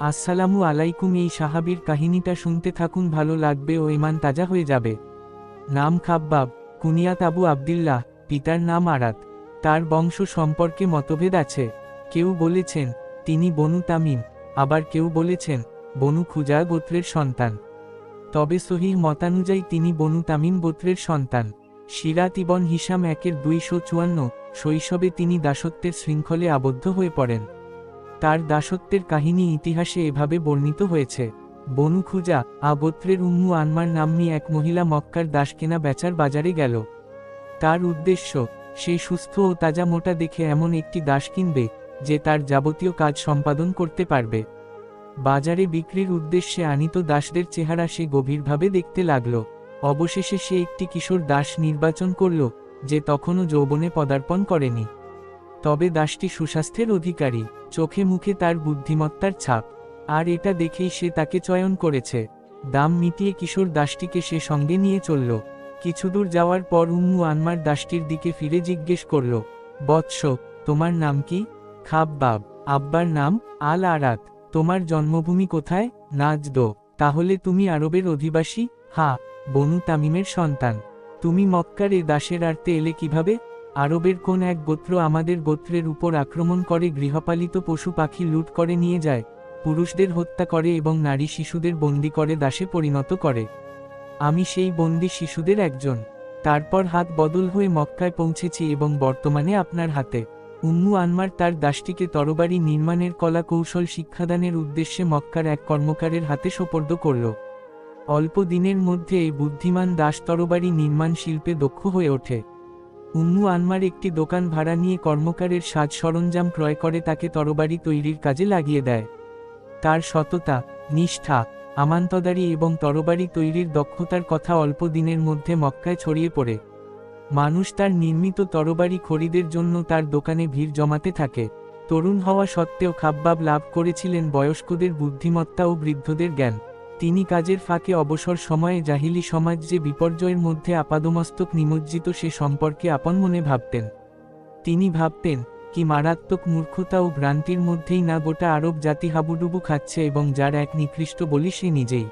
আসসালামু আলাইকুম, এই সাহাবীর কাহিনীটা শুনতে থাকুন, ভালো লাগবে ও ইমান তাজা হয়ে যাবে। নাম খাব্বাব, কুনিয়াত আবু আবদুল্লাহ, পিতার নাম আরাত। তার বংশ সম্পর্কে মতভেদ আছে। কেউ বলেছেন, তিনি বনু তামিম, আবার কেউ বলেছেন, বনু খুজা গোত্রের সন্তান। তবে সহিহ মতানুযায়ী তিনি বনু তামিম গোত্রের সন্তান। সিরাত ইবন হিসাম একের দুইশো চুয়ান্ন শৈশবে তিনি দাসত্বের শৃঙ্খলে আবদ্ধ হয়ে পড়েন। তার দাসত্বের কাহিনী ইতিহাসে এভাবে বর্ণিত হয়েছে। বনু খুজা, আবত্রের উম্মু আনমার নাম্নী এক মহিলা মক্কার দাস কেনা বেচার বাজারে গেল। তার উদ্দেশ্য, সে সুস্থ ও তাজা মোটা দেখে এমন একটি দাস কিনবে, যে তার যাবতীয় কাজ সম্পাদন করতে পারবে। বাজারে বিক্রির উদ্দেশ্যে আনিত দাসদের চেহারা সে গভীরভাবে দেখতে লাগল। অবশেষে সে একটি কিশোর দাস নির্বাচন করল, যে তখনও যৌবনে পদার্পণ করেনি। তবে দাসটি সুস্বাস্থ্যের অধিকারী, চোখে মুখে তার বুদ্ধিমত্তার ছাপ। আর এটা দেখেই সে তাকে চয়ন করেছে। দাম মিটিয়ে কিশোর দাসটিকে সে সঙ্গে নিয়ে চলল। কিছুদূর যাওয়ার পর উম্মু আনমার দাসটির দিকে ফিরে জিজ্ঞেস করল, বৎস, তোমার নাম কি? খাব্বাব। আব্বার নাম আল আরাত তোমার জন্মভূমি কোথায়? নাজদো। তাহলে তুমি আরবের অধিবাসী? হা, বনু তামিমের সন্তান। তুমি মক্কার এ দাসের আর্তে এলে কীভাবে? আরবের কোন এক গোত্র আমাদের গোত্রের উপর আক্রমণ করে, গৃহপালিত পশু পাখি লুট করে নিয়ে যায়, পুরুষদের হত্যা করে এবং নারী শিশুদের বন্দি করে দাসে পরিণত করে। আমি সেই বন্দি শিশুদের একজন। তারপর হাত বদল হয়ে মক্কায় পৌঁছেছি এবং বর্তমানে আপনার হাতে। উম্মু আনমার তার দাসটিকে তরবারি নির্মাণের কলা কৌশল শিক্ষাদানের উদ্দেশ্যে মক্কার এক কর্মকারের হাতে সোপর্দ করল। অল্প দিনের মধ্যে এই বুদ্ধিমান দাস তরবারি নির্মাণ শিল্পে দক্ষ হয়ে ওঠে। উম্মু আনমার একটি দোকান ভাড়া নিয়ে কর্মকারের সাজ সরঞ্জাম ক্রয় করে তাকে তরবারি তৈরির কাজে লাগিয়ে দেয়। তার সততা, নিষ্ঠা, আমান্তদারি এবং তরবারি তৈরির দক্ষতার কথা অল্প দিনের মধ্যে মক্কায় ছড়িয়ে পড়ে। মানুষ তার নির্মিত তরবারি খরিদের জন্য তার দোকানে ভিড় জমাতে থাকে। তরুণ হওয়া সত্ত্বেও খাব্বাব লাভ করেছিলেন বয়স্কদের বুদ্ধিমত্তা ও বৃদ্ধদের জ্ঞান। তিনি কাজের ফাঁকে অবসর সময়ে জাহিলি সমাজ যে বিপর্যয়ের মধ্যে আপাদমস্তক নিমজ্জিত সে সম্পর্কে আপন মনে ভাবতেন। তিনি ভাবতেন, কি মারাত্মক মূর্খতা ও ভ্রান্তির মধ্যেই না গোটা আরব জাতি হাবুডুবু খাচ্ছে এবং যার এক নিকৃষ্ট বলি সে নিজেই।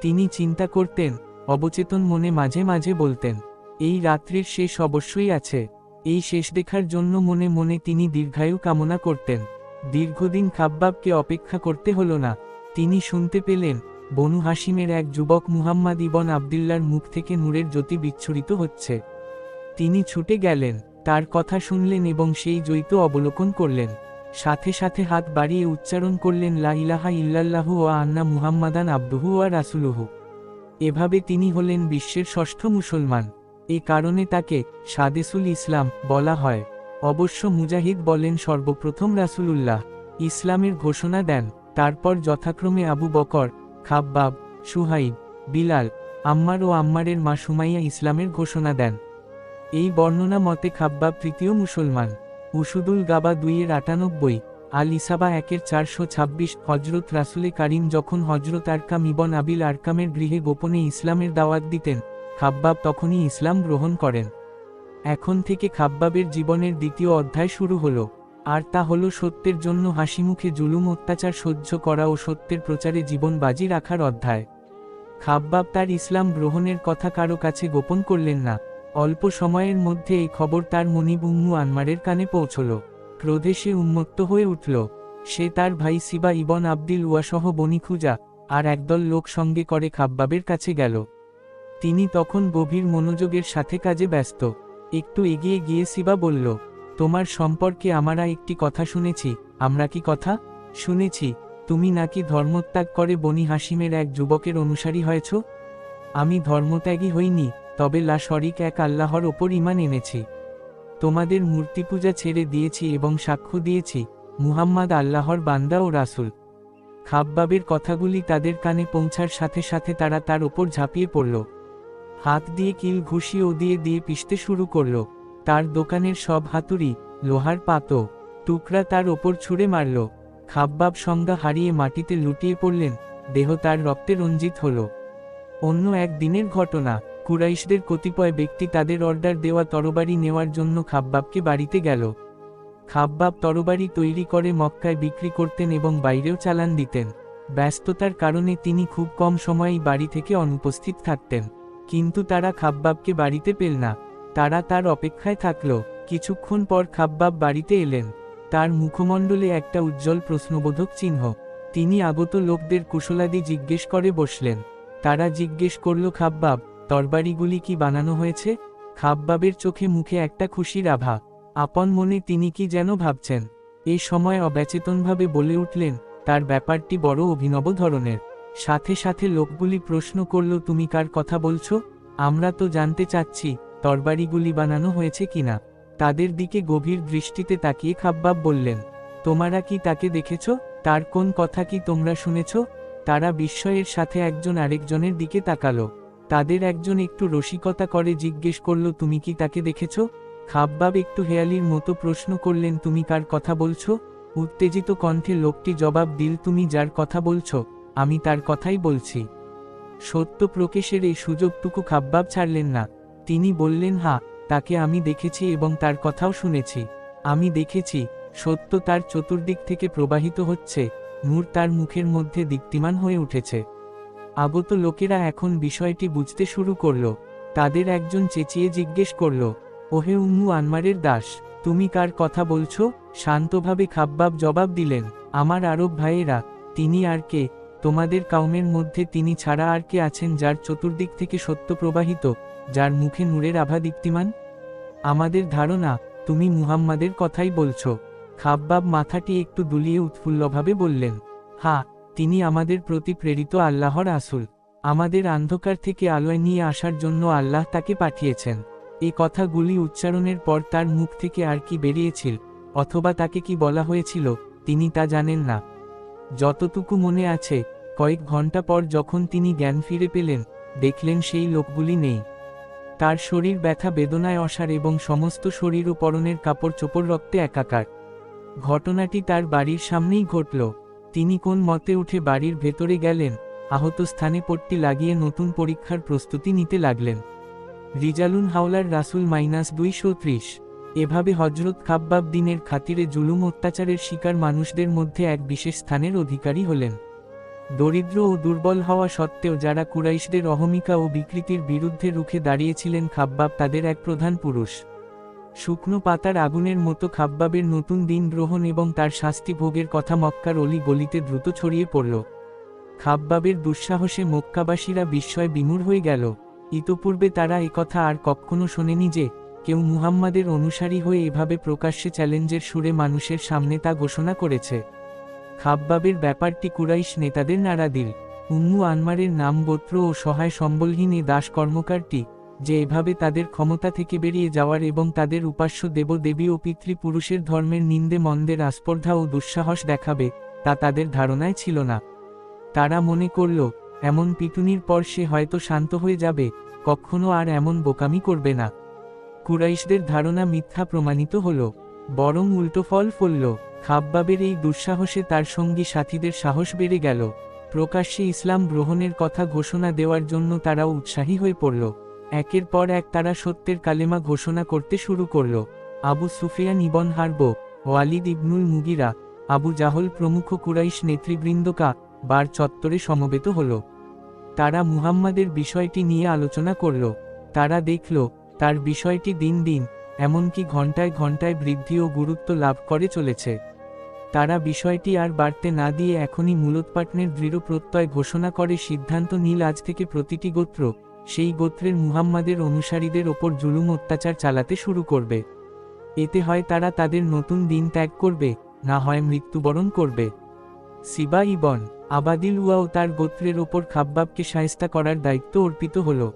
তিনি চিন্তা করতেন, অবচেতন মনে মাঝে মাঝে বলতেন, এই রাত্রির শেষ অবশ্যই আছে। এই শেষ দেখার জন্য মনে মনে তিনি দীর্ঘায়ু কামনা করতেন। দীর্ঘদিন খাব্বাবকে অপেক্ষা করতে হল না। তিনি শুনতে পেলেন বনু হাসিমের এক যুবক মুহাম্মদ ইবন আবদুল্লার মুখ থেকে নূরের জ্যোতি বিচ্ছুরিত হচ্ছে। তিনি ছুটে গেলেন, তার কথা শুনলেন এবং সেই জৈত অবলোকন করলেন। সাথে সাথে হাত বাড়িয়ে উচ্চারণ করলেন, লা ইলাহা ইল্লাল্লাহু ও আন্না মুহাম্মাদান আব্দুহু ওয়া রাসুলুহু। এভাবে তিনি হলেন বিশ্বের ষষ্ঠ মুসলমান। এ কারণে তাকে সাদেসুল ইসলাম বলা হয়। অবশ্য মুজাহিদ বলেন, সর্বপ্রথম রাসুলুল্লাহ ইসলামের ঘোষণা দেন, তারপর যথাক্রমে আবু বকর খাব্বাব, সুহাইব, বিলাল, আম্মার ও আম্মারের মা সুমাইয়া ইসলামের ঘোষণা দেন। এই বর্ণনা মতে খাব্বাব তৃতীয় মুসলমান। উসুদুল গাবা দুইয়ের আটানব্বই, আল ইসাবা একের চারশো ছাব্বিশ হজরত রাসুলে কারিম যখন হজরত আরকাম ইবন আবিল আরকামের গৃহে গোপনে ইসলামের দাওয়াত দিতেন, খাব্বাব তখনই ইসলাম গ্রহণ করেন। এখন থেকে খাব্বাবের জীবনের দ্বিতীয় অধ্যায় শুরু হলো। আর তা হলো সত্যের জন্য হাসিমুখে জুলুম, অত্যাচার সহ্য করা ও সত্যের প্রচারে জীবন বাজি রাখার অধ্যায়। খাব্বাব তার ইসলাম গ্রহণের কথা কারও কাছে গোপন করলেন না। অল্প সময়ের মধ্যে এই খবর তার মনিব আনমারের কানে পৌঁছল। ক্রোধে সে উন্মত্ত হয়ে উঠল। সে তার ভাই সিবা ইবন আব্দিল উয়াসহ বনি খুজা আর একদল লোক সঙ্গে করে খাব্বাবের কাছে গেল। তিনি তখন গভীর মনোযোগের সাথে কাজে ব্যস্ত। একটু এগিয়ে গিয়ে সিবা বলল তোমার সম্পর্কে আমরা একটি কথা শুনেছি, আমরা কি কথা? শুনেছি, তুমি নাকি ধর্মত্যাগ করে বনি হাসিমের এক যুবকের অনুসারী হয়েছ? আমি ধর্মত্যাগী হইনি, তবে লা শরিক এক আল্লাহর ওপর ইমান এনেছি। তোমাদের মূর্তি পূজা ছেড়ে দিয়েছি এবং সাক্ষ্য দিয়েছি, মুহাম্মদ আল্লাহর বান্দা ও রাসুল। খাববাবের কথাগুলি তাদের কানে পৌঁছার সাথে সাথে তারা তার ওপর ঝাঁপিয়ে পড়ল। হাত দিয়ে কিল ঘুষি ও দিয়ে দিয়ে পিষতে শুরু করল। তার দোকানের সব হাতুড়ি, লোহার পাতো, টুকরা তার ওপর ছুঁড়ে মারল। খাব্বাব সংজ্ঞা হারিয়ে মাটিতে লুটিয়ে পড়লেন, দেহ তার রক্তে রঞ্জিত হল। অন্য এক দিনের ঘটনা, কুরাইশদের কতিপয় ব্যক্তি তাদের অর্ডার দেওয়া তরবারি নেওয়ার জন্য খাব্বাবকে বাড়িতে গেল। খাব্বাব তরবারি তৈরি করে মক্কায় বিক্রি করতেন এবং বাইরেও চালান দিতেন। ব্যস্ততার কারণে তিনি খুব কম সময়েই বাড়ি থেকে অনুপস্থিত থাকতেন। কিন্তু তারা খাব্বাবকে বাড়িতে পেল না। তারা তার অপেক্ষায় থাকল। কিছুক্ষণ পর খাব্বাব বাড়িতে এলেন। তার মুখমণ্ডলে একটা উজ্জ্বল প্রশ্নবোধক চিহ্ন। তিনি আগত লোকদের কুশলাদি জিজ্ঞেস করে বসলেন। তারা জিজ্ঞেস করল, খাব্বাব, তরবারিগুলি কি বানানো হয়েছে? খাব্বাবের চোখে মুখে একটা খুশির আভা। আপন মনে তিনি কি যেন ভাবছেন। এ সময় অব্যাচেতনভাবে বলে উঠলেন, তার ব্যাপারটি বড় অভিনব ধরনের। সাথে সাথে লোকগুলি প্রশ্ন করল, তুমি কার কথা বলছো? আমরা তো জানতে চাচ্ছি। তরবারিগুলি বানানো হয়েছে কিনা? তাদের দিকে গভীর দৃষ্টিতে তাকিয়ে খাব্বাব বললেন, তোমরা কি তাকে দেখেছ? তার কোন কথা কি তোমরা শুনেছ? তারা বিস্ময়ের সাথে একজন আরেকজনের দিকে তাকালো। তাদের একজন একটু রসিকতা করে জিজ্ঞেস করল, তুমি কি তাকে দেখেছ? খাব্বাব একটু হেয়ালির মতো প্রশ্ন করলেন, তুমি কার কথা বলছো? উত্তেজিত কণ্ঠে লোকটি জবাব দিল, তুমি যার কথা বলছো, আমি তার কথাই বলছি। সত্য প্রকেশের এই সুযোগটুকু খাব্বাব ছাড়লেন না। তিনি বললেন, হা, তাকে আমি দেখেছি এবং তার কথাও শুনেছি। আমি দেখেছি, সত্য তার চতুর্দিক থেকে প্রবাহিত হচ্ছে, নূর তার মুখের মধ্যে দীপ্তিমান হয়ে উঠেছে। আগত লোকেরা এখন বিষয়টি বুঝতে শুরু করল। তাদের একজন চেঁচিয়ে জিজ্ঞেস করল, ওহে উম্মু আনমারের দাস, তুমি কার কথা বলছো? শান্তভাবে খাব্বাব জবাব দিলেন, আমার আরব ভাইয়েরা, তিনি আর কে? তোমাদের কাউমের মধ্যে তিনি ছাড়া আর কে আছেন যার চতুর্দিক থেকে সত্য প্রবাহিত? যার মুখে নূরের আভা দীপ্তিমান? আমাদের ধারণা, তুমি মুহাম্মাদের কথাই বলছো। খাব্বাব মাথাটি একটু দুলিয়ে উৎফুল্লভাবে বললেন, হা, তিনি আমাদের প্রতি প্রেরিত আল্লাহর আসুল আমাদের অন্ধকার থেকে আলোয় নিয়ে আসার জন্য আল্লাহ তাকে পাঠিয়েছেন। এই কথাগুলি উচ্চারণের পর তার মুখ থেকে আর কি বেরিয়েছিল, অথবা তাকে কি বলা হয়েছিল, তিনি তা জানেন না। যতটুকু মনে আছে, কয়েক ঘণ্টা পর যখন তিনি জ্ঞান ফিরে পেলেন, দেখলেন সেই লোকগুলি নেই। তার শরীর ব্যথা বেদনায় অসার এবং সমস্ত শরীর ও পরনের কাপড় চোপড় রক্তে একাকার। ঘটনাটি তার বাড়ির সামনেই ঘটল। তিনি কোন মতে উঠে বাড়ির ভেতরে গেলেন, আহত স্থানে পট্টি লাগিয়ে নতুন পরীক্ষার প্রস্তুতি নিতে লাগলেন। রিজালুন হাওলার রাসুল মাইনাস দুইশো ত্রিশ। এভাবে হজরত খাব্বাব দিনের খাতিরে জুলুম অত্যাচারের শিকার মানুষদের মধ্যে এক বিশেষ স্থানের অধিকারী হলেন। দরিদ্র ও দুর্বল হওয়া সত্ত্বেও যারা কুরাইশদের অহমিকা ও বিকৃতির বিরুদ্ধে রুখে দাঁড়িয়েছিলেন খাব্বাব তাদের এক প্রধান পুরুষ। শুকনো পাতার আগুনের মতো খাব্বাবের নতুন দিন গ্রহণ এবং তার শাস্তি ভোগের কথা মক্কার অলি গলিতে দ্রুত ছড়িয়ে পড়ল। খাব্বাবের দুঃসাহসে মক্কাবাসীরা বিস্ময় বিমূর হয়ে গেল। ইতপূর্বে তারা একথা আর কখনো শোনেনি যে, কেউ মুহাম্মাদের অনুসারী হয়ে এভাবে প্রকাশ্যে চ্যালেঞ্জের সুরে মানুষের সামনে তা ঘোষণা করেছে। খাব্বাবের ব্যাপারটি কুরাইশ নেতাদের নাড়া দিল। উম্মু আনমারের নাম গোত্র ও সহায় সম্বলহীন এ দাস কর্মকারটি, যে এভাবে তাদের ক্ষমতা থেকে বেরিয়ে যাওয়ার এবং তাদের উপাস্য দেবদেবী ও পিতৃপুরুষের ধর্মের নিন্দে মন্দের আস্পর্ধা ও দুঃসাহস দেখাবে, তা তাদের ধারণায় ছিল না। তারা মনে করল, এমন পিটুনির পর সে হয়তো শান্ত হয়ে যাবে, কখনো আর এমন বোকামি করবে না। কুরাইশদের ধারণা মিথ্যা প্রমাণিত হল। বরং উল্টো ফল ফলল। খাব্বাবের এই দুঃসাহসে তার সঙ্গী সাথীদের সাহস বেড়ে গেল। প্রকাশ্যে ইসলাম গ্রহণের কথা ঘোষণা দেওয়ার জন্য তারাও উৎসাহী হয়ে পড়ল। একের পর এক তারা সত্যের কালেমা ঘোষণা করতে শুরু করল। আবু সুফিয়ান ইবন হারব, ওয়ালিদ ইবনুল মুগিরা, আবু জাহল প্রমুখ কুরাইশ নেতৃবৃন্দকা বার চত্বরে সমবেত হল। তারা মুহাম্মাদের বিষয়টি নিয়ে আলোচনা করল। তারা দেখল, তার বিষয়টি দিন দিন এমনকি ঘন্টায় ঘন্টায় বৃদ্ধি ও গুরুত্ব লাভ করে চলেছে। তারা বিষয়টি আর বাড়তে না দিয়ে এখনই মূলোৎপাটনের দৃঢ় প্রত্যয় ঘোষণা করে সিদ্ধান্ত নীল আজ থেকে প্রতিটি গোত্র, সেই গোত্রের মুহাম্মাদের অনুসারীদের ওপর জুলুম অত্যাচার চালাতে শুরু করবে। এতে হয় তারা তাদের নতুন দিন ত্যাগ করবে, না হয় মৃত্যুবরণ করবে। সিবা ইবন আবাদিল উয়াও তার গোত্রের ওপর খাব্বাবকে সায়স্তা করার দায়িত্ব অর্পিত হল।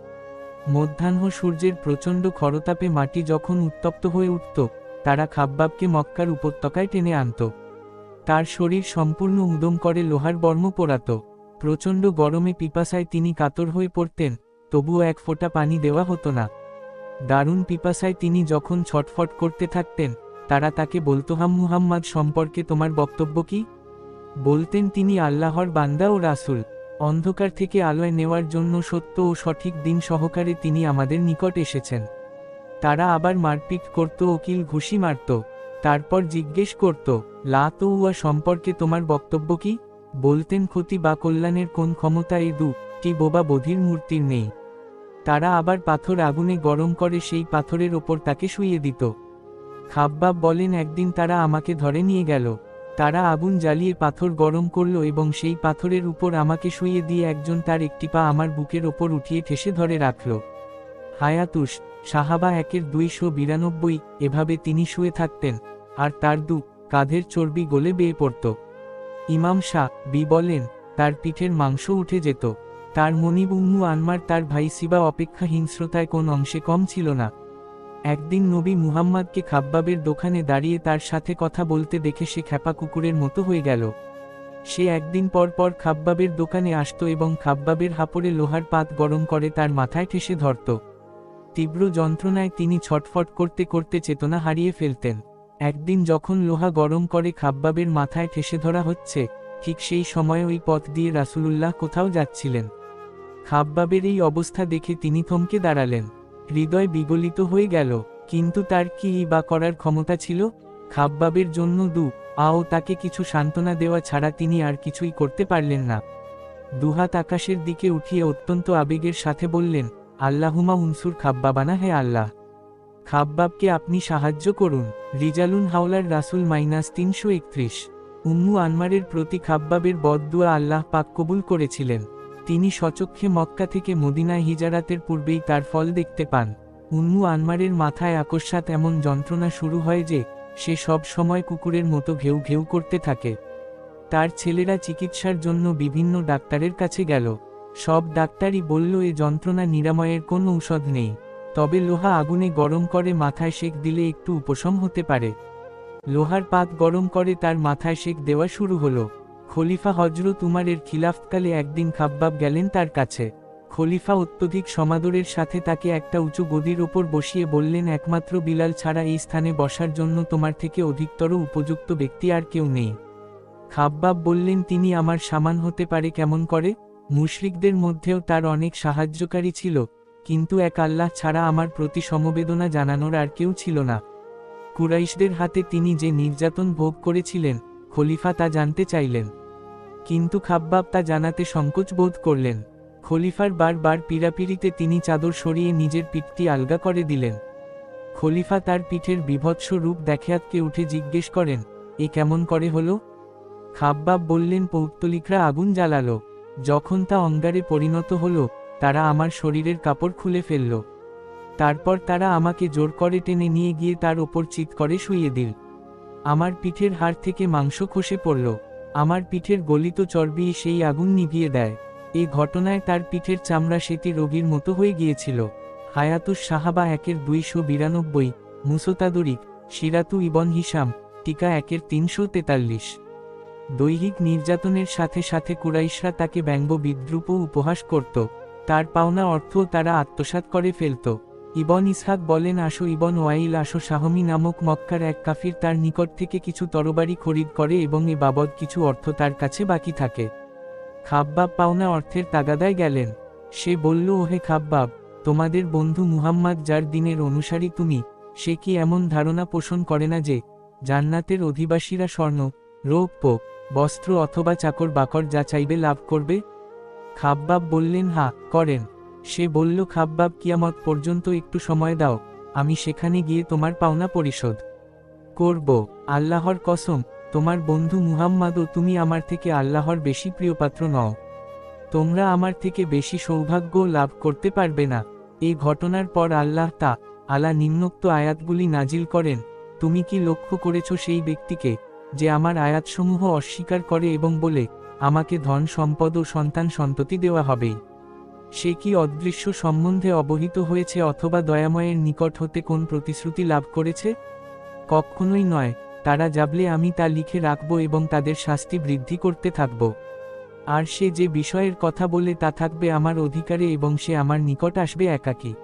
মধ্যাহ্ন সূর্যের প্রচণ্ড খরতাপে মাটি যখন উত্তপ্ত হয়ে উঠত, তারা খাব্বাবকে মক্কার উপত্যকায় টেনে আনত। তার শরীর সম্পূর্ণ উদম করে লোহার বর্ম পোড়াত। প্রচণ্ড গরমে পিপাসায় তিনি কাতর হয়ে পড়তেন, তবুও এক ফোঁটা পানি দেওয়া হতো না। দারুণ পিপাসায় তিনি যখন ছটফট করতে থাকতেন, তারা তাকে বলতো, হাম মুহাম্মদ, সম্পর্কে তোমার বক্তব্য কি? বলতেন তিনি, আল্লাহর বান্দা ও রাসুল। অন্ধকার থেকে আলোয় নেওয়ার জন্য সত্য ও সঠিক দিন সহকারে তিনি আমাদের নিকট এসেছেন। তারা আবার মারপিট করত ওকিল ঘুষি মারত, তারপর জিজ্ঞেস করত, লা তো উয়া সম্পর্কে তোমার বক্তব্য কি? বলতেন, ক্ষতি বা কল্যাণের কোন ক্ষমতা এই দুটি বোবা বধির মূর্তির নেই? তারা আবার পাথর আগুনে গরম করে সেই পাথরের ওপর তাকে শুইয়ে দিত। খাব্বাব বলেন, একদিন তারা আমাকে ধরে নিয়ে গেল। তারা আগুন জ্বালিয়ে পাথর গরম করল এবং সেই পাথরের উপর আমাকে শুইয়ে দিয়ে একজন তার একটি পা আমার বুকের ওপর উঠিয়ে ঠেসে ধরে রাখল। হায়াতুস, সাহাবা একের দুইশো বিরানব্বই, এভাবে তিনি শুয়ে থাকতেন। আর তার দু, কাঁধের চর্বি গলে বেয়ে পড়ত। ইমাম শাহ, বি বলেন, তার পিঠের মাংস উঠে যেত। তার মনিব আনমার তার ভাই সিবা অপেক্ষা হিংস্রতায় কোন অংশে কম ছিল না। একদিন নবী মুহাম্মাদকে খাব্বাবের দোকানে দাঁড়িয়ে তার সাথে কথা বলতে দেখে সে খ্যাপা কুকুরের মতো হয়ে গেল। সে একদিন পর পর খাব্বাবের দোকানে আসত এবং খাব্বাবের হাপড়ে লোহার পাত গরম করে তার মাথায় ঠেসে ধরত। তীব্র যন্ত্রণায় তিনি ছটফট করতে করতে চেতনা হারিয়ে ফেলতেন। একদিন যখন লোহা গরম করে খাব্বাবের মাথায় ঠেসে ধরা হচ্ছে, ঠিক সেই সময় ওই পথ দিয়ে রাসূলুল্লাহ কোথাও যাচ্ছিলেন। খাব্বাবের এই অবস্থা দেখে তিনি থমকে দাঁড়ালেন। হৃদয় বিগলিত হয়ে গেল, কিন্তু তার কি বা করার ক্ষমতা ছিল? খাব্বাবের জন্য দু আও তাকে কিছু সান্ত্বনা দেওয়া ছাড়া তিনি আর কিছুই করতে পারলেন না। দুহাত আকাশের দিকে উঠিয়ে অত্যন্ত আবেগের সাথে বললেন, আল্লাহুমা উনসুর খাব্বাবানা হে আল্লাহ। খাব্বাবকে আপনি সাহায্য করুন। রিজালুন হাওলার রাসুল মাইনাস তিনশো একত্রিশ। উম্মু আনমারের প্রতি খাব্বাবের বদদুয়া আল্লাহ পাক কবুল করেছিলেন। তিনি সচক্ষে মক্কা থেকে মদিনায় হিজারাতের পূর্বেই তার ফল দেখতে পান। উন্মু আনমারের মাথায় আকস্মাত এমন যন্ত্রণা শুরু হয় যে, সে সব সময় কুকুরের মতো ঘেউ ঘেউ করতে থাকে। তার ছেলেরা চিকিৎসার জন্য বিভিন্ন ডাক্তারের কাছে গেল। সব ডাক্তারই বলল, এ যন্ত্রণা নিরাময়ের কোনো ঔষধ নেই। তবে লোহা আগুনে গরম করে মাথায় শেক দিলে একটু উপশম হতে পারে। লোহার পাত গরম করে তার মাথায় শেক দেওয়া শুরু হলো। খলিফা হজরত উমারের খিলাফতকালে একদিন খাব্বাব গেলেন তার কাছে। খলিফা অত্যধিক সমাদরের সাথে তাকে একটা উঁচু গদির ওপর বসিয়ে বললেন, একমাত্র বিলাল ছাড়া এই স্থানে বসার জন্য তোমার থেকে অধিকতর উপযুক্ত ব্যক্তি আর কেউ নেই। খাব্বাব বললেন, তিনি আমার সামান হতে পারে কেমন করে? মুশরিকদের মধ্যেও তার অনেক সাহায্যকারী ছিল, কিন্তু এক আল্লাহ ছাড়া আমার প্রতি সমবেদনা জানানোর আর কেউ ছিল না। কুরাইশদের হাতে তিনি যে নির্যাতন ভোগ করেছিলেন খলিফা তা জানতে চাইলেন। কিন্তু খাব্বাব তা জানাতে সংকোচ বোধ করলেন। খলিফার বারবার পীড়াপিড়িতে তিনি চাদর সরিয়ে নিজের পিঠটি আলগা করে দিলেন। খলিফা তার পিঠের বিভৎস রূপ দেখাতকে উঠে জিজ্ঞেস করেন, এ কেমন করে হলো? খাব্বাব বললেন, পৌত্তলিকরা আগুন জ্বালালো। যখন তা অঙ্গারে পরিণত হলো, তারা আমার শরীরের কাপড় খুলে ফেলল। তারপর তারা আমাকে জোর করে টেনে নিয়ে গিয়ে তার ওপর চিৎ করে শুইয়ে দিল। আমার পিঠের হাড় থেকে মাংস খসে পড়ল। আমার পিঠের গলিত চর্বি সেই আগুন নিভিয়ে দেয়। এই ঘটনায় তার পিঠের চামড়া সেটি রোগীর মতো হয়ে গিয়েছিল। হায়াতুস সাহাবা একের দুইশো বিরানব্বই, মুসোতাদরিক, সিরাতু ইবন হিসাম টিকা একের তিনশো তেতাল্লিশ। দৈহিক নির্যাতনের সাথে সাথে কুরাইশরা তাকে ব্যঙ্গ বিদ্রুপ ও উপহাস করত। তার পাওনা অর্থ তারা আত্মসাৎ করে ফেলত। ইবন ইসহাক বলেন, আসো ইবন ওয়াইল, আসো শাহমি নামক মক্কার এক কাফির তার নিকট থেকে কিছু তরবারি খরিদ করে এবং এ বাবদ কিছু অর্থ তার কাছে বাকি থাকে। খাব্বাব পাওনা অর্থের তাগাদায় গেলেন। সে বলল, ওহে খাব্বাব, তোমাদের বন্ধু মুহাম্মদ যার দিনের অনুসারী তুমি, সে কি এমন ধারণা পোষণ করে না যে, জান্নাতের অধিবাসীরা স্বর্ণ রৌপ্য বস্ত্র অথবা চাকর বাকর যা চাইবে লাভ করবে? খাব্বাব বললেন হা করেন। সে বলল, খাব্বাব, কিয়ামত পর্যন্ত একটু সময় দাও, আমি সেখানে গিয়ে তোমার পাওনা পরিশোধ করব। আল্লাহর কসম, তোমার বন্ধু মুহাম্মাদও তুমি আমার থেকে আল্লাহর বেশি প্রিয়পাত্র নও। তোমরা আমার থেকে বেশি সৌভাগ্য লাভ করতে পারবে না। এই ঘটনার পর আল্লাহ তা আলা নিম্নোক্ত আয়াতগুলি নাজিল করেন। তুমি কি লক্ষ্য করেছ সেই ব্যক্তিকে যে আমার আয়াতসমূহ অস্বীকার করে এবং বলে, আমাকে ধন, সম্পদ ও সন্তান সন্ততি দেওয়া হবেই সে কি অদৃশ্য সম্বন্ধে অবহিত হয়েছে অথবা দয়াময়ের নিকট হতে কোন প্রতিশ্রুতি লাভ করেছে? কখনোই নয়, তারা যাবলে আমি তা লিখে রাখব এবং তাদের শাস্তি বৃদ্ধি করতে থাকব। আর সে যে বিষয়ের কথা বলে তা থাকবে আমার অধিকারে এবং সে আমার নিকট আসবে একাকী।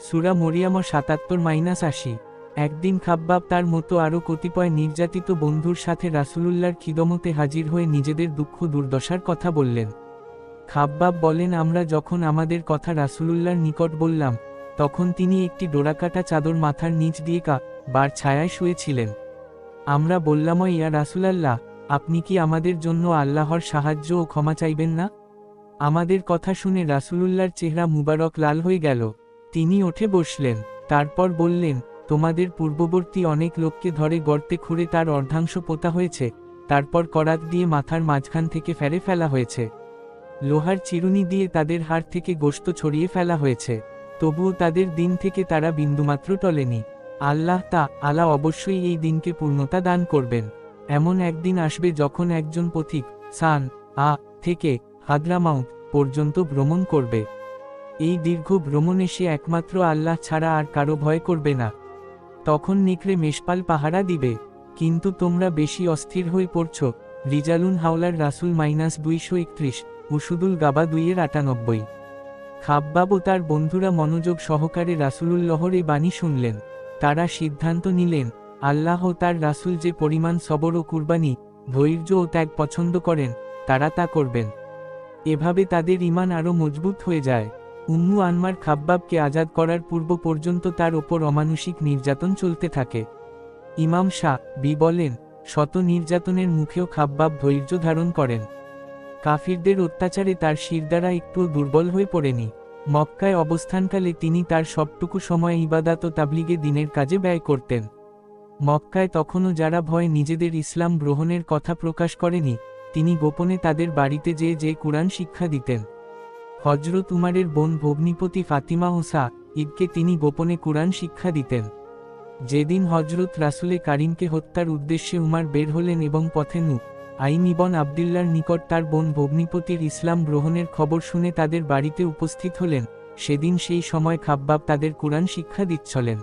সুরা মরিয়াম সাতাত্তর মাইনাস আশি। একদিন খাব্বাব তার মতো আরও কতিপয় নির্যাতিত বন্ধুর সাথে রাসুলুল্লার খিদমতে হাজির হয়ে নিজেদের দুঃখ দুর্দশার কথা বললেন। খাব্বাব বলেন, আমরা যখন আমাদের কথা রাসুলুল্লার নিকট বললাম, তখন তিনি একটি ডোরাকাটা চাদর মাথার নিচ দিয়ে কা, বার ছায়ায় শুয়েছিলেন। আমরা বললাম "ও ইয়া রাসুলাল্লাহ, আপনি কি আমাদের জন্য আল্লাহর সাহায্য ও ক্ষমা চাইবেন না? আমাদের কথা শুনে রাসূলুল্লাহর চেহারা মুবারক লাল হয়ে গেল। তিনি উঠে বসলেন, তারপর বললেন, তোমাদের পূর্ববর্তী অনেক লোককে ধরে গর্তে খুঁড়ে তার অর্ধাংশ পোতা হয়েছে, তারপর করাত দিয়ে মাথার মাঝখান থেকে ফেরে ফেলা হয়েছে। লোহার চিরুনি দিয়ে তাদের হাড় থেকে গোশত ছড়িয়ে ফেলা হয়েছে। তবুও তাদের দিন থেকে তারা বিন্দুমাত্র টলেনি। আল্লাহ তা আলা অবশ্যই এই দিনকে পূর্ণতা দান করবেন। এমন একদিন আসবে যখন একজন পথিক, সান, আ, থেকে হাদরামাউথ পর্যন্ত ভ্রমণ করবে। এই দীর্ঘ ভ্রমণে সে একমাত্র আল্লাহ ছাড়া আর কারও ভয় করবে না। তখন নিকড়ে মেষপাল পাহারা দিবে, কিন্তু তোমরা বেশি অস্থির হয়ে পড়ছ। রিজালুন হাওলার রাসুল মাইনাস দুইশো একত্রিশ। উসুদুল গাবা দুইয়ের আটানব্বই। খাব্বাব ও তার বন্ধুরা মনোযোগ সহকারে রাসুলুল্লহর এই বাণী শুনলেন। তারা সিদ্ধান্ত নিলেন, আল্লাহ তার রাসুল যে পরিমাণ সবর ও কুরবানি, ধৈর্য ও ত্যাগ পছন্দ করেন, তারা তা করবেন। এভাবে তাদের ইমান আরও মজবুত হয়ে যায়। উম্মু আনমার খাব্বাবকে আজাদ করার পূর্ব পর্যন্ত তার ওপর অমানুষিক নির্যাতন চলতে থাকে। ইমাম শাহ বি বলেন, শত নির্যাতনের মুখেও খাব্বাব ধৈর্য ধারণ করেন। কাফিরদের অত্যাচারে তার শিরদারা একটুও দুর্বল হয়ে পড়েনি। মক্কায় অবস্থানকালে তিনি তার সবটুকু সময় ইবাদাত তাবলিগে দিনের কাজে ব্যয় করতেন। মক্কায় তখনও যারা ভয় নিজেদের ইসলাম গ্রহণের কথা প্রকাশ করেনি, তিনি গোপনে তাদের বাড়িতে যেয়ে যে কুরআন শিক্ষা দিতেন। হজরত উমারের বোন ভগ্নিপতি ফাতিমা হোসা ঈদকে তিনি গোপনে কুরআন শিক্ষা দিতেন। যেদিন হজরত রাসুলে কারিমকে হত্যার উদ্দেশ্যে উমার বের হলেন এবং পথে নু আইন ইবন আবদুল্লার নিকট তার বোন ভগ্নিপতির ইসলাম গ্রহণের খবর শুনে তাদের বাড়িতে উপস্থিত হলেন। সেদিন সেই সময় খাব্বাব তাদের কুরআন শিক্ষা দিচ্ছলেন।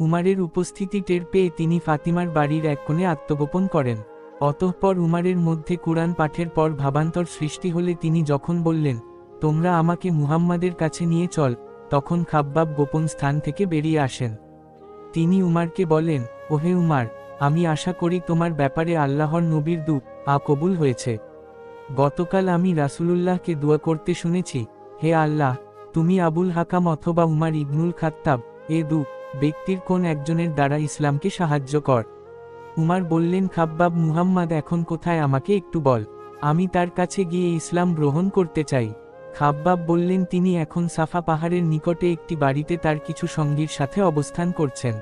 উমারের উপস্থিতি টের পেয়ে তিনি ফাতিমার বাড়ির এক কোণে আত্মগোপন করেন। অতঃপর উমারের মধ্যে কুরআন পাঠের পর ভাবান্তর সৃষ্টি হলে তিনি যখন বললেন, তোমরা আমাকে মুহাম্মাদের কাছে নিয়ে চল, তখন খাব্বাব গোপন স্থান থেকে বেরিয়ে আসেন। তিনি উমারকে বলেন, ওহে উমার, আমি আশা করি তোমার ব্যাপারে আল্লাহর নবীর দু আ কবুল হয়েছে। গতকাল আমি রাসূলুল্লাহকে দোয়া করতে শুনেছি, হে আল্লাহ, তুমি আবুল হাকাম অথবা উমার ইবনুল খাত্তাব, এ দু ব্যক্তির কোন একজনের দ্বারা ইসলামকে সাহায্য কর। উমার বললেন, খাব্বাব মুহাম্মদ, এখন কোথায় আমাকে একটু বল। আমি তার কাছে গিয়ে ইসলাম গ্রহণ করতে চাই। খাব্বাব বললেন, তিনি এখন সাফা পাহাড়ের নিকটে একটি বাড়িতে তার কিছু সঙ্গীর সাথে অবস্থান করছেন।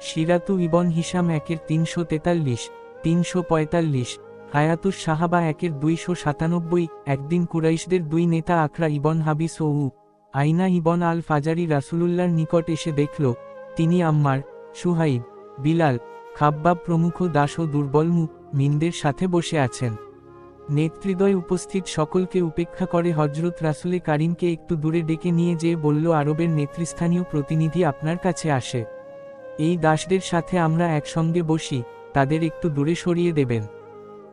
সিরাতু ইবন হিসাম একের তিনশো তেতাল্লিশ, তিনশো পঁয়তাল্লিশ হায়াতুস সাহাবা একের দুইশো সাতানব্বই, একদিন কুরাইশদের দুই নেতা আখরা ইবন হাবিস ও উ আইনা ইবন আল ফাজারি রাসুলুল্লার নিকট এসে দেখল, তিনি আম্মার, সুহাইব, বিলাল, খাব্বাব প্রমুখ দাস ও দুর্বল মিনদের সাথে বসে আছেন। নেতৃদয় উপস্থিত সকলকে উপেক্ষা করে হজরত রাসুলে কারিমকে একটু দূরে ডেকে নিয়ে যেয়ে বলল, আরবের নেতৃস্থানীয় প্রতিনিধি আপনার কাছে আসে। এই দাসদের সাথে আমরা একসঙ্গে বসি, তাদের একটু দূরে সরিয়ে দেবেন।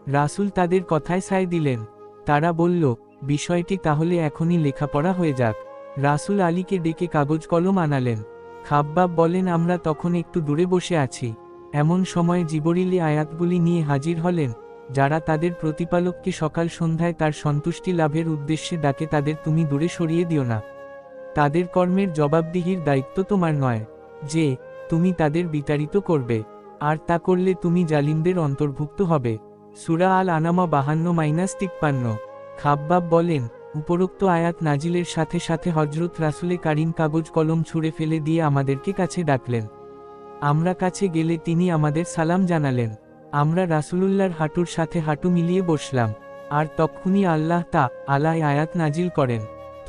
রাসুল তাদের কথায় সায় দিলেন। তারা বলল, বিষয়টি তাহলে এখনই লেখাপড়া হয়ে যাক। রাসুল আলীকে ডেকে কাগজ কলম আনালেন। খাব্বাব বলেন, আমরা তখন একটু দূরে বসে আছি। এমন সময় জিবরিলি আয়াতগুলি নিয়ে হাজির হলেন, যারা তাদের প্রতিপালককে সকাল সন্ধ্যায় তার সন্তুষ্টি লাভের উদ্দেশ্যে ডাকে, তাদের তুমি দূরে সরিয়ে দিও না। তাদের কর্মের জবাবদিহির দায়িত্ব তোমার নয়, যে তুমি তাদের বিতাড়িত করবে। আর তা করলে তুমি জালিমদের অন্তর্ভুক্ত হবে। সুরা আল আনামা বাহান্ন মাইনাস তিপ্পান্ন। খাব্বাব বলেন, উপরোক্ত আয়াত নাজিলের সাথে সাথে হজরত রাসুলে কারিম কাগজ কলম ছুঁড়ে ফেলে দিয়ে আমাদেরকে কাছে ডাকলেন। আমরা কাছে গেলে তিনি আমাদের সালাম জানালেন। আমরা রাসুলুল্লাহর হাঁটুর সাথে হাঁটু মিলিয়ে বসলাম। আর তক্ষুনি আল্লাহ তা আলায় আয়াত নাজিল করেন।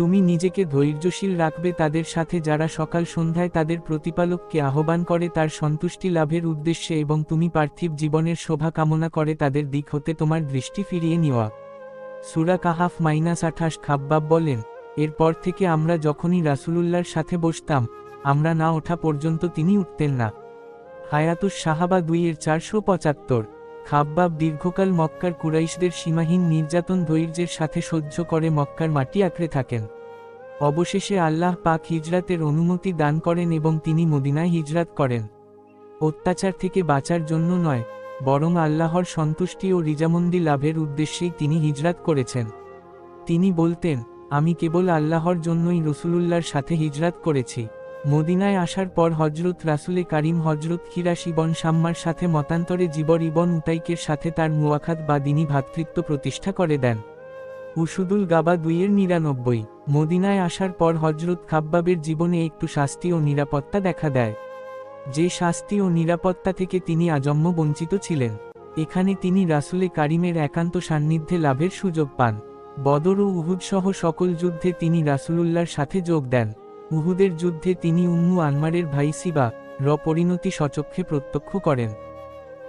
তুমি নিজেকে ধৈর্যশীল রাখবে তাদের সাথে যারা সকাল সন্ধ্যায় তাদের প্রতিপালককে আহ্বান করে তার সন্তুষ্টি লাভের উদ্দেশ্যে এবং তুমি পার্থিব জীবনের শোভা কামনা করে তাদের দিক হতে তোমার দৃষ্টি ফিরিয়ে নেওয়া। সুরা কাহাফ মাইনাস আঠাশ খাব্বাব বলেন, এরপর থেকে আমরা যখনই রাসুলুল্লাহর সাথে বসতাম, আমরা না ওঠা পর্যন্ত তিনি উঠতেন না। হায়াতুস সাহাবা দুইয়ের চারশো পঁচাত্তর খাব্বাব দীর্ঘকাল মক্কার কুরাইশদের সীমাহীন নির্যাতন ধৈর্যের সাথে সহ্য করে মক্কার মাটি আঁকড়ে থাকেন। অবশেষে আল্লাহ পাক হিজরাতের অনুমতি দান করেন এবং তিনি মদিনায় হিজরাত করেন। অত্যাচার থেকে বাঁচার জন্য নয়, বরং আল্লাহর সন্তুষ্টি ও রিজামন্দি লাভের উদ্দেশ্যেই তিনি হিজরাত করেছেন। তিনি বলতেন, আমি কেবল আল্লাহর জন্যই রসুলুল্লাহর সাথে হিজরাত করেছি। মদিনায় আসার পর হজরত রাসুলে কারিম হজরত খিরাস ইবন সাম্মার সাথে মতান্তরে জীবর ইবন উতাইকের সাথে তার মুয়াখাত বা দিনী ভ্রাতৃত্ব প্রতিষ্ঠা করে দেন। উসুদুল গাবা দুইয়ের নিরানব্বই। মদিনায় আসার পর হজরত খাব্বাবের জীবনে একটু শাস্তি ও নিরাপত্তা দেখা দেয়। যে শাস্তি ও নিরাপত্তা থেকে তিনি আজন্ম বঞ্চিত ছিলেন। এখানে তিনি রাসুলে কারিমের একান্ত সান্নিধ্যে লাভের সুযোগ পান। বদর ও উহুদ সহ সকল যুদ্ধে তিনি রাসুলুল্লাহর সাথে যোগ দেন। উহুদের যুদ্ধে তিনি উম্মু আনমারের ভাই সিবা র পরিণতি সচক্ষে প্রত্যক্ষ করেন।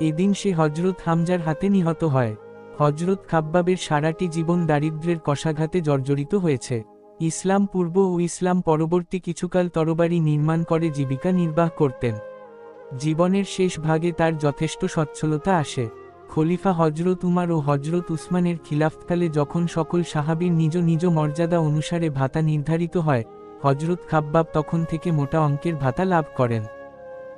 এদিন সে হজরত হামজার হাতে নিহত হয়। হজরত খাব্বাবের সারাটি জীবন দারিদ্র্যের কষাঘাতে জর্জরিত হয়েছে। ইসলাম পূর্ব ও ইসলাম পরবর্তী কিছুকাল তরবারি নির্মাণ করে জীবিকা নির্বাহ করতেন। জীবনের শেষ ভাগে তার যথেষ্ট সচ্ছলতা আসে। খলিফা হজরত উমার ও হজরত উসমানের খিলাফতকালে যখন সকল সাহাবীর নিজ নিজ মর্যাদা অনুসারে ভাতা নির্ধারিত হয় হজরত খাব্বাব তখন থেকে মোটা অঙ্কের ভাতা লাভ করেন।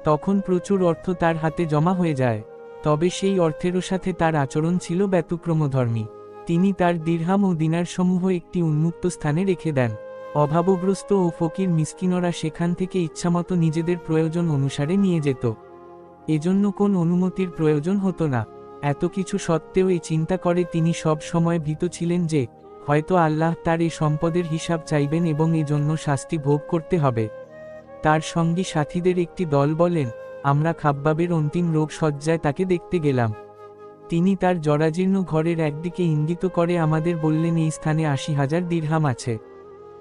তখন প্রচুর অর্থ তার হাতে জমা হয়ে যায়। তবে সেই অর্থেরও সাথে তার আচরণ ছিল ব্যতিক্রমধর্মী। তিনি তার দীর্হাম ও দিনার সমূহ একটি উন্মুক্ত স্থানে রেখে দেন। অভাবগ্রস্ত ও ফকির মিসকিনরা সেখান থেকে ইচ্ছামতো নিজেদের প্রয়োজন অনুসারে নিয়ে যেত। এজন্য কোন অনুমতির প্রয়োজন হতো না। এত কিছু সত্ত্বেও এই চিন্তা করে তিনি সব সময় ভীত ছিলেন যে হয়তো আল্লাহ তার এই সম্পদের হিসাব চাইবেন এবং এজন্য শাস্তি ভোগ করতে হবে। তার সঙ্গী সাথীদের একটি দল বলেন, আমরা খাব্বাবের অন্তিম রোগ সজ্জায় তাকে দেখতে গেলাম। তিনি তার জরাজীর্ণ ঘরের একদিকে ইঙ্গিত করে আমাদের বললেন, এই স্থানে আশি হাজার দীর্হাম আছে।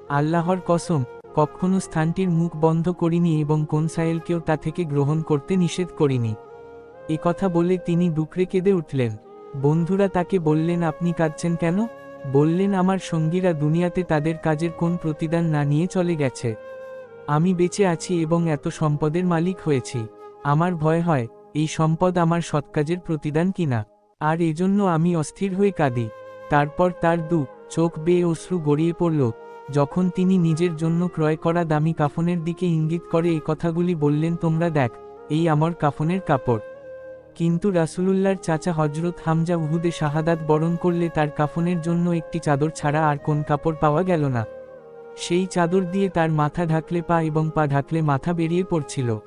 আল্লাহর কসম, কখনো স্থানটির মুখ বন্ধ করিনি এবং কোন সায়েলকেও তা থেকে গ্রহণ করতে নিষেধ করিনি। কথা বলে তিনি ডুকরে কেঁদে উঠলেন। বন্ধুরা তাকে বললেন, আপনি কাঁদছেন কেন? বললেন, আমার সঙ্গীরা দুনিয়াতে তাদের কাজের কোন প্রতিদান না নিয়ে চলে গেছে। আমি বেঁচে আছি এবং এত সম্পদের মালিক হয়েছি। আমার ভয় হয়, এই সম্পদ আমার সৎকাজের প্রতিদান কিনা আর এজন্য আমি অস্থির হয়ে কাঁদি। তারপর তার দু চোখ বেয়ে অশ্রু গড়িয়ে পড়ল। যখন তিনি নিজের জন্য ক্রয় করা দামি কাফনের দিকে ইঙ্গিত করে এই কথাগুলি বললেন, তোমরা দেখ, এই আমার কাফনের কাপড়। কিন্তু রাসুলুল্লাহর চাচা হজরত হামজা উহুদে শাহাদাত বরণ করলে তার কাফনের জন্য একটি চাদর ছাড়া আর কোন কাপড় পাওয়া গেল না। সেই চাদর দিয়ে তার মাথা ঢাকলে পা এবং পা ঢাকলে মাথা বেরিয়ে পড়ছিল।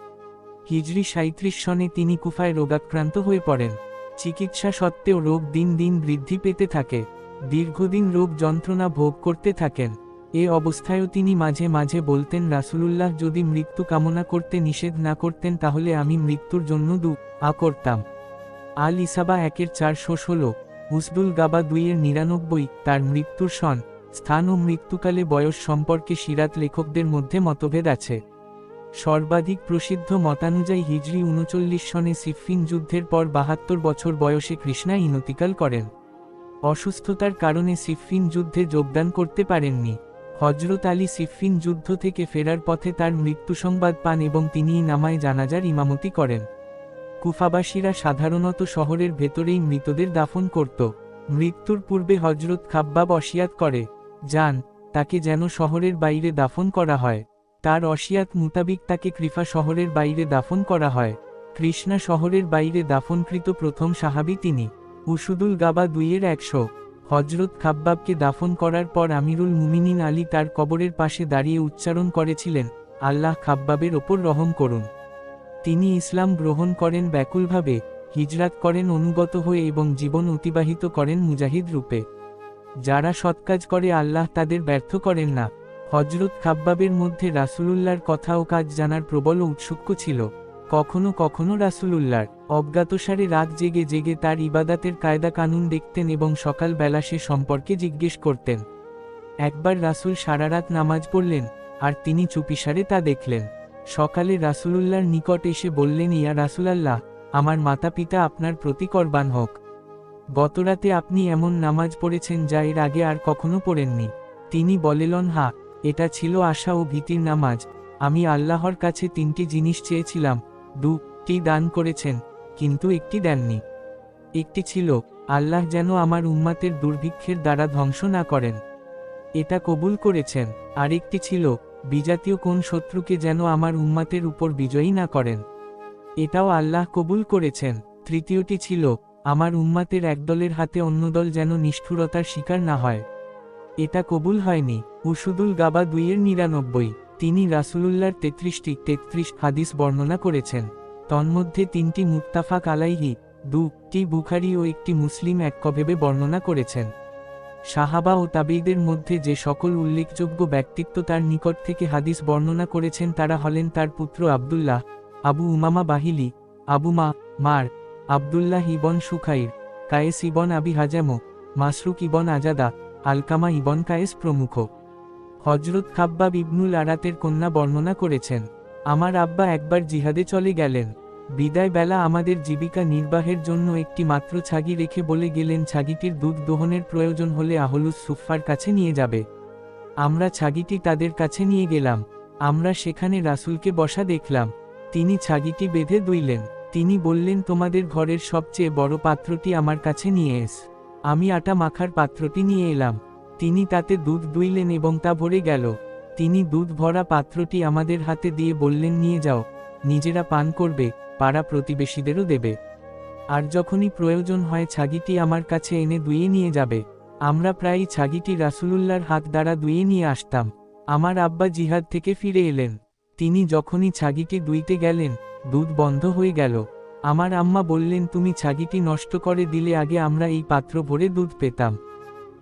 হিজরি সাঁত্রিশ সনে তিনি কুফায় রোগাক্রান্ত হয়ে পড়েন। চিকিৎসা সত্ত্বেও রোগ দিন দিন বৃদ্ধি পেতে থাকে। দীর্ঘদিন রোগ যন্ত্রণা ভোগ করতে থাকেন। এ অবস্থায়ও তিনি মাঝে মাঝে বলতেন, রাসুলুল্লাহ, যদি মৃত্যু কামনা করতে নিষেধ না করতেন, তাহলে আমি মৃত্যুর জন্য দু আ করতাম। আল ইসাবা একের চারশো ষোলো, উসদুল গাবা দুইয়ের নিরানব্বই, তার মৃত্যুর সন, স্থান ও মৃত্যুকালে বয়স সম্পর্কে সিরাত লেখকদের মধ্যে মতভেদ আছে। সর্বাধিক প্রসিদ্ধ মতানুযায়ী হিজরি উনচল্লিশ সনে সিফিন যুদ্ধের পর বাহাত্তর বছর বয়সে কৃষ্ণা ইনতিকাল করেন। অসুস্থতার কারণে সিফিন যুদ্ধে যোগদান করতে পারেননি। হজরত আলী সিফিন যুদ্ধ থেকে ফেরার পথে তার মৃত্যু সংবাদ পান এবং তিনিই নামায় জানাজার ইমামতি করেন। কুফাবাসীরা সাধারণত শহরের ভেতরেই মৃতদের দাফন করত। মৃত্যুর পূর্বে হজরত খাব্বাব অসিয়াত করে, যান, তাকে যেন শহরের বাইরে দাফন করা হয়। তার অসিয়াত মোতাবিক তাকে কৃফা শহরের বাইরে দাফন করা হয়। কৃষ্ণা শহরের বাইরে দাফনকৃত প্রথম সাহাবি তিনি। উসুদুল গাবা দুইয়ের একশো। হজরত খাব্বাবকে দাফন করার পর আমিরুল মুমিনিন আলী তার কবরের পাশে দাঁড়িয়ে উচ্চারণ করেছিলেন, আল্লাহ খাব্বাবের ওপর রহম করুন। তিনি ইসলাম গ্রহণ করেন ব্যাকুলভাবে, হিজরাত করেন অনুগত হয়ে এবং জীবন অতিবাহিত করেন মুজাহিদ রূপে। যারা সৎকাজ করে আল্লাহ তাদের ব্যর্থ করেন না। হজরত খাব্বাবের মধ্যে রাসুলুল্লাহর কথা ও কাজ জানার প্রবল উৎসুক্য ছিল। কখনো কখনো রাসুলুল্লাহর অজ্ঞাতসারে রাত জেগে জেগে তার ইবাদাতের কায়দা কানুন দেখতেন এবং সকালবেলা সে সম্পর্কে জিজ্ঞেস করতেন। একবার রাসুল সারারাত নামাজ পড়লেন, আর তিনি চুপিসারে তা দেখলেন। সকালে রাসুলুল্লাহর নিকট এসে বললেন, ইয়া রাসুলাল্লাহ, আমার মাতা পিতা আপনার প্রতি করবান হোক। গতরাতে আপনি এমন নামাজ পড়েছেন যা এর আগে আর কখনো পড়েননি। তিনি বলেলন, হা, এটা ছিল আশা ও ভীতির নামাজ। আমি আল্লাহর কাছে তিনটি জিনিস চেয়েছিলাম। দুটি দান করেছেন কিন্তু একটি দেননি। একটি ছিল, আল্লাহ যেন আমার উম্মাতের দুর্ভিক্ষের দ্বারা ধ্বংস না করেন। এটা কবুল করেছেন। আরেকটি ছিল, বিজাতীয় কোন শত্রুকে যেন আমার উম্মাতের উপর বিজয়ী না করেন। এটাও আল্লাহ কবুল করেছেন। তৃতীয়টি ছিল, আমার উম্মাতের একদলের হাতে অন্য দল যেন নিষ্ঠুরতার শিকার না হয়। এটা কবুল হয়নি। উসুদুল গাবা দুইয়ের নিরানব্বই, তিনি রাসূলুল্লাহর তেত্রিশটি তেত্রিশ হাদিস বর্ণনা করেছেন। তন্মধ্যে তিনটি মুত্তাফাক আলাইহি দুটি বুখারি ও একটি মুসলিম এককভেবে বর্ণনা করেছেন। সাহাবা ও তাবেইদের মধ্যে যে সকল উল্লেখযোগ্য ব্যক্তিত্ব তার নিকট থেকে হাদিস বর্ণনা করেছেন তারা হলেন তার পুত্র আবদুল্লাহ, আবু উমামা বাহিলি, আবু মা, মার, আবদুল্লাহ ইবন সুখাইর, কায়েস ইবন আবি হাজামো, মাসরুক ইবন আজাদা, আলকামা ইবন কায়েস প্রমুখ। হজরত খাব্বাব ইবনুল আরাতের কন্যা বর্ণনা করেছেন। আমার আব্বা একবার জিহাদে চলে গেলেন। বিদায় বেলা আমাদের জীবিকা নির্বাহের জন্য একটি মাত্র ছাগি রেখে বলে গেলেন, ছাগিটির দুধ দোহনের প্রয়োজন হলে আহলুস সুফার কাছে নিয়ে যাবে। আমরা ছাগিটি তাদের কাছে নিয়ে গেলাম। আমরা সেখানে রাসূলকে বসা দেখলাম। তিনি ছাগিটি বেঁধে দুইলেন তিনি বললেন, তোমাদের ঘরের সবচেয়ে বড় পাত্রটি আমার কাছে নিয়ে এস। আমি আটা মাখার পাত্রটি নিয়ে এলাম। তিনি তাতে দুধ দুইলেন এবং তা ভরে গেল। তিনি দুধ ভরা পাত্রটি আমাদের হাতে দিয়ে বললেন, নিয়ে যাও। নিজেরা পান করবে, পাড়া প্রতিবেশীদেরও দেবে। আর যখনই প্রয়োজন হয় ছাগিটি আমার কাছে এনে দুইয়ে নিয়ে যাবে। আমরা প্রায়ই ছাগিটি রাসুলুল্লার হাত দ্বারা দুইয়ে নিয়ে আসতাম। আমার আব্বা জিহাদ থেকে ফিরে এলেন। তিনি যখনই ছাগিটি দুইতে গেলেন, দুধ বন্ধ হয়ে গেল। আমার আম্মা বললেন, তুমি ছাগিটি নষ্ট করে দিলে আগে আমরা এই পাত্র ভরে দুধ পেতাম।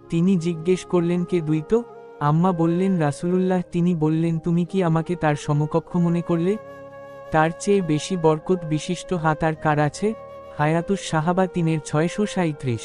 তিনি জিজ্ঞেস করলেন, কে দুইত আম্মা বললেন, রাসুলুল্লাহ, তিনি বললেন, তুমি কি আমাকে তার সমকক্ষ মনে করলে? তার চেয়ে বেশি বরকত বিশিষ্ট হাত আর কার আছে? হায়াতুস সাহাবা তিনের ছয়শো সাঁত্রিশ